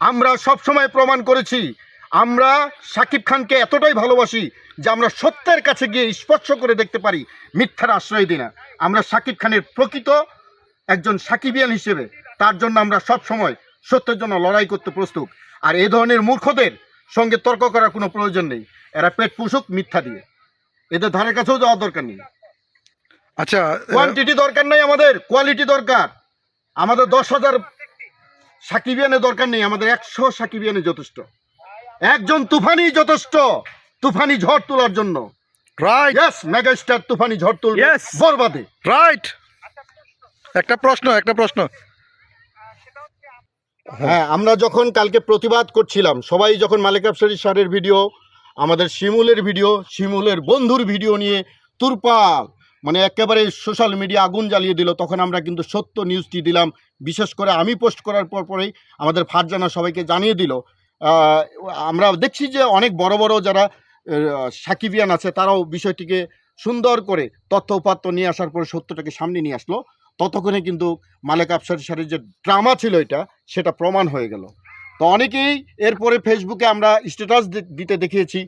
আমরা সব সময় প্রমাণ করেছি। আমরা শাকিব খানকে এতটাই ভালোবাসি যে আমরা সত্যের কাছে গিয়ে স্পর্শ করে দেখতে পারি মিথ্যার আশ্রয় দিই না আমরা সাকিব খানের প্রকৃত একজন সাকিবিয়ান হিসেবে তার জন্য আমরা সব সময় সত্যের জন্য লড়াই করতে প্রস্তুত। আর এ ধরনের মূর্খদের সঙ্গে তর্ক করার কোনো প্রয়োজন নেই। এরা পেট পুষুক মিথ্যা দিয়ে। এদের ধারের কাছেও যাওয়ার দরকার নেই। আচ্ছা কোয়ান্টিটি দরকার নেই আমাদের কোয়ালিটি দরকার। আমাদের দশ হাজার সাকিবিয়ানের দরকার নেই আমাদের একশো সাকিবিয়ানে যথেষ্ট। একজন তুফানি যথেষ্ট তুফানি ঝড় তোলার জন্য। রাইট ইয়েস মেগাস্টার তুফানি ঝড় তুলবে. বরবাদে। রাইট একটা প্রশ্ন একটা প্রশ্ন। হ্যাঁ আমরা যখন কালকে প্রতিবাদ করছিলাম সবাই যখন মালিক আফসারি স্যারের ভিডিও আমাদের শিমুলের ভিডিও শিমুলের বন্ধুর ভিডিও নিয়ে তুরপাল মানে একেবারে সোশ্যাল মিডিয়া আগুন জ্বালিয়ে দিল। তখন আমরা কিন্তু সত্য নিউজটি দিলাম। বিশেষ করে আমি পোস্ট করার পর পরেই আমাদের ফারজানা সবাইকে জানিয়ে দিল। আমরা দেখছি যে অনেক বড় বড় যারা সাকিবিয়ান আছে, তারাও বিষয়টিকে সুন্দর করে তথ্য উপাত্ত নিয়ে আসার পরে সত্যটাকে সামনে নিয়ে আসলো। ততক্ষণে কিন্তু মালেক আফসার স্যারের যে ড্রামা ছিল এটা, সেটা প্রমাণ হয়ে গেল। তো অনেকেই এরপরে ফেসবুকে আমরা স্ট্যাটাস দিতে দেখিয়েছি।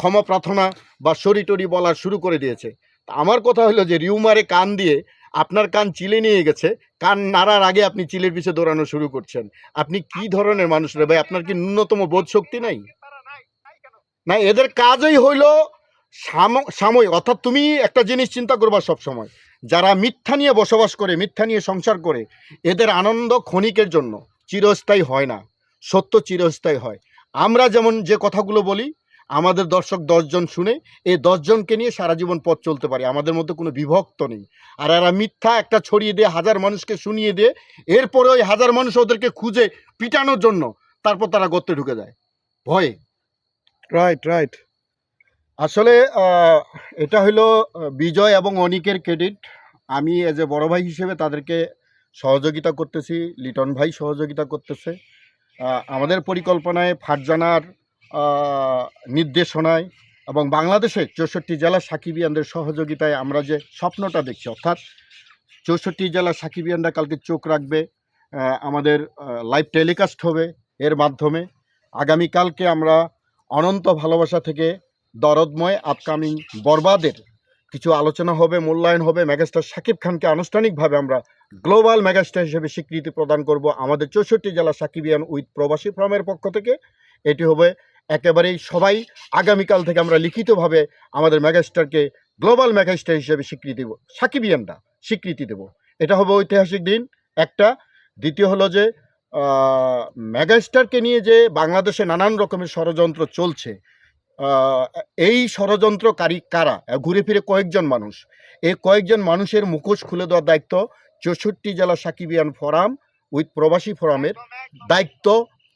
ক্ষমা প্রার্থনা বা সরি টরি বলা শুরু করে দিয়েছে। আমার কথা হলো যে রিউমারে কান দিয়ে আপনার কান চিলে নিয়ে গেছে, কান নাড়ার আগে আপনি চিলের পিছে দৌড়ানো শুরু করছেন। আপনি কি ধরনের মানুষ রে ভাই? আপনার কি ন্যূনতম বোধ শক্তি নাই না এদের কাজই হইল সাম- সাময়িক, অর্থাৎ তুমি একটা জিনিস চিন্তা করবা সব সময় যারা মিথ্যা নিয়ে বসবাস করে, মিথ্যা নিয়ে সংসার করে, এদের আনন্দ ক্ষণিকের জন্য, চিরস্থায়ী হয় না, সত্য চিরস্থায়ী হয়। আমরা যেমন যে কথাগুলো বলি আমাদের দর্শক দশজন শুনে এই দশজনকে নিয়ে সারা জীবন পথ চলতে পারে। আমাদের মধ্যে কোনো বিভক্ত নেই। আর এরা মিথ্যা একটা ছড়িয়ে দিয়ে হাজার মানুষকে শুনিয়ে দিয়ে এরপরে ওই হাজার মানুষ ওদেরকে খুঁজে পিটানোর জন্য তারপর তারা গর্তে ঢুকে যায়। ভয়ে। রাইট রাইট আসলে এটা হলো বিজয় এবং অনিকের ক্রেডিট আমি এজ এ বড় ভাই হিসেবে তাদেরকে সহযোগিতা করতেছি লিটন ভাই সহযোগিতা করতেছে। আমাদের পরিকল্পনায় ফারজানার নির্দেশনায় এবং বাংলাদেশে চৌষট্টি জেলা সাকিবিয়ানদের সহযোগিতায় আমরা যে স্বপ্নটা দেখছি, অর্থাৎ চৌষট্টি জেলা সাকিবিয়ানরা কালকে চোখ রাখবে আমাদের লাইভ টেলিকাস্ট হবে। এর মাধ্যমে আগামীকালকে আমরা অনন্ত ভালোবাসা থেকে দরদময় আপকামিং বরবাদের কিছু আলোচনা হবে, মূল্যায়ন হবে। মেগাস্টার সাকিব খানকে আনুষ্ঠানিকভাবে আমরা গ্লোবাল মেগাস্টার হিসেবে স্বীকৃতি প্রদান করব আমাদের চৌষট্টি জেলা সাকিবিয়ান উইথ প্রবাসী ফ্রমের পক্ষ থেকে। এটি হবে একেবারেই সবাই আগামীকাল থেকে আমরা লিখিতভাবে আমাদের মেগাস্টারকে গ্লোবাল মেগাস্টার হিসেবে স্বীকৃতি দেব। সাকিবিয়ানরা স্বীকৃতি দেব। এটা হবে ঐতিহাসিক দিন। একটা। দ্বিতীয় হলো যে আহ, মেগাস্টারকে নিয়ে যে বাংলাদেশে নানান রকমের ষড়যন্ত্র চলছে এই ষড়যন্ত্রকারী কারা? ঘুরে ফিরে কয়েকজন মানুষ। এই কয়েকজন মানুষের মুখোশ খুলে দেওয়ার দায়িত্ব চৌষট্টি জেলা সাকিবিয়ান ফোরাম উইথ প্রবাসী ফোরামের দায়িত্ব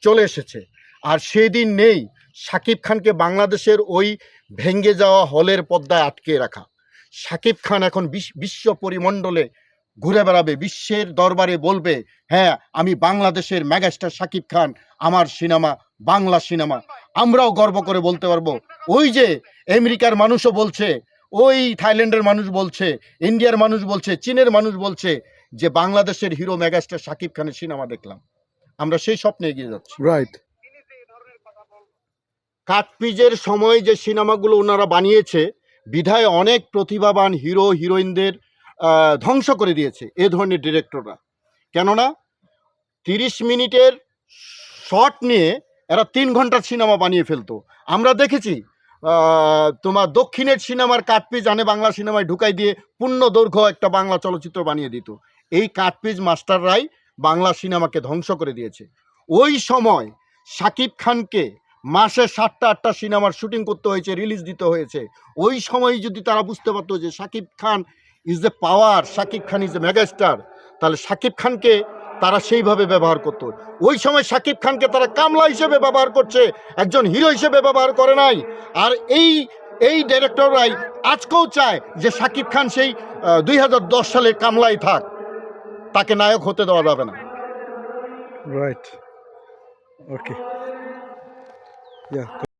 চলে এসেছে। আর সেই দিন নেই সাকিব খানকে বাংলাদেশের ওই ভেঙ্গে যাওয়া হলের পর্দায় আটকে রাখা। সাকিব খান এখন বিশ- বিশ্ব পরিমণ্ডলে ঘুরে বেড়াবে, বিশ্বের দরবারে বলবে হ্যাঁ আমি বাংলাদেশের মেগাস্টার সাকিব খান, আমার সিনেমা, বাংলা সিনেমা। আমরাও গর্ব করে বলতে পারব, ওই যে আমেরিকার মানুষও বলছে, ওই থাইল্যান্ডের মানুষ বলছে, ইন্ডিয়ার মানুষ বলছে, চীনের মানুষ বলছে যে বাংলাদেশের হিরো, মেগাস্টার সাকিব খানের সিনেমা দেখলাম। আমরা সেই স্বপ্নে এগিয়ে যাচ্ছি। রাইট কাটপিজের সময় যে সিনেমাগুলো ওনারা বানিয়েছে, বিধায় অনেক প্রতিভাবান হিরো, হিরোইনদের ধ্বংস করে দিয়েছে এ ধরনের ডিরেক্টররা। কেননা, তিরিশ মিনিটের শট নিয়ে এরা তিন ঘণ্টার সিনেমা বানিয়ে ফেলতো। আমরা দেখেছি তোমার দক্ষিণের সিনেমার কাটপিজ আনে বাংলা সিনেমায় ঢুকাই দিয়ে পূর্ণ দৈর্ঘ্য একটা বাংলা চলচ্চিত্র বানিয়ে দিত। এই কাটপিজ মাস্টাররাই বাংলা সিনেমাকে ধ্বংস করে দিয়েছে। ওই সময় সাকিব খানকে মাসে সাতটা, আটটা সিনেমার শুটিং করতে হয়েছে রিলিজ দিতে হয়েছে। ওই সময় যদি তারা বুঝতে পারতো যে Shakib Khan is the power Shakib Khan is the megastar তাহলে সাকিব খানকে তারা সেইভাবে ব্যবহার করতো। ওই সময় সাকিব খানকে তারা কামলা হিসেবে ব্যবহার করছে, একজন হিরো হিসেবে ব্যবহার করে নাই। আর এই এই ডিরেক্টররাই আজকেও চায় যে সাকিব খান সেই দুই হাজার দশ সালে কামলাই থাক। তাকে নায়ক হতে দেওয়া যাবে না। Right okay Yeah.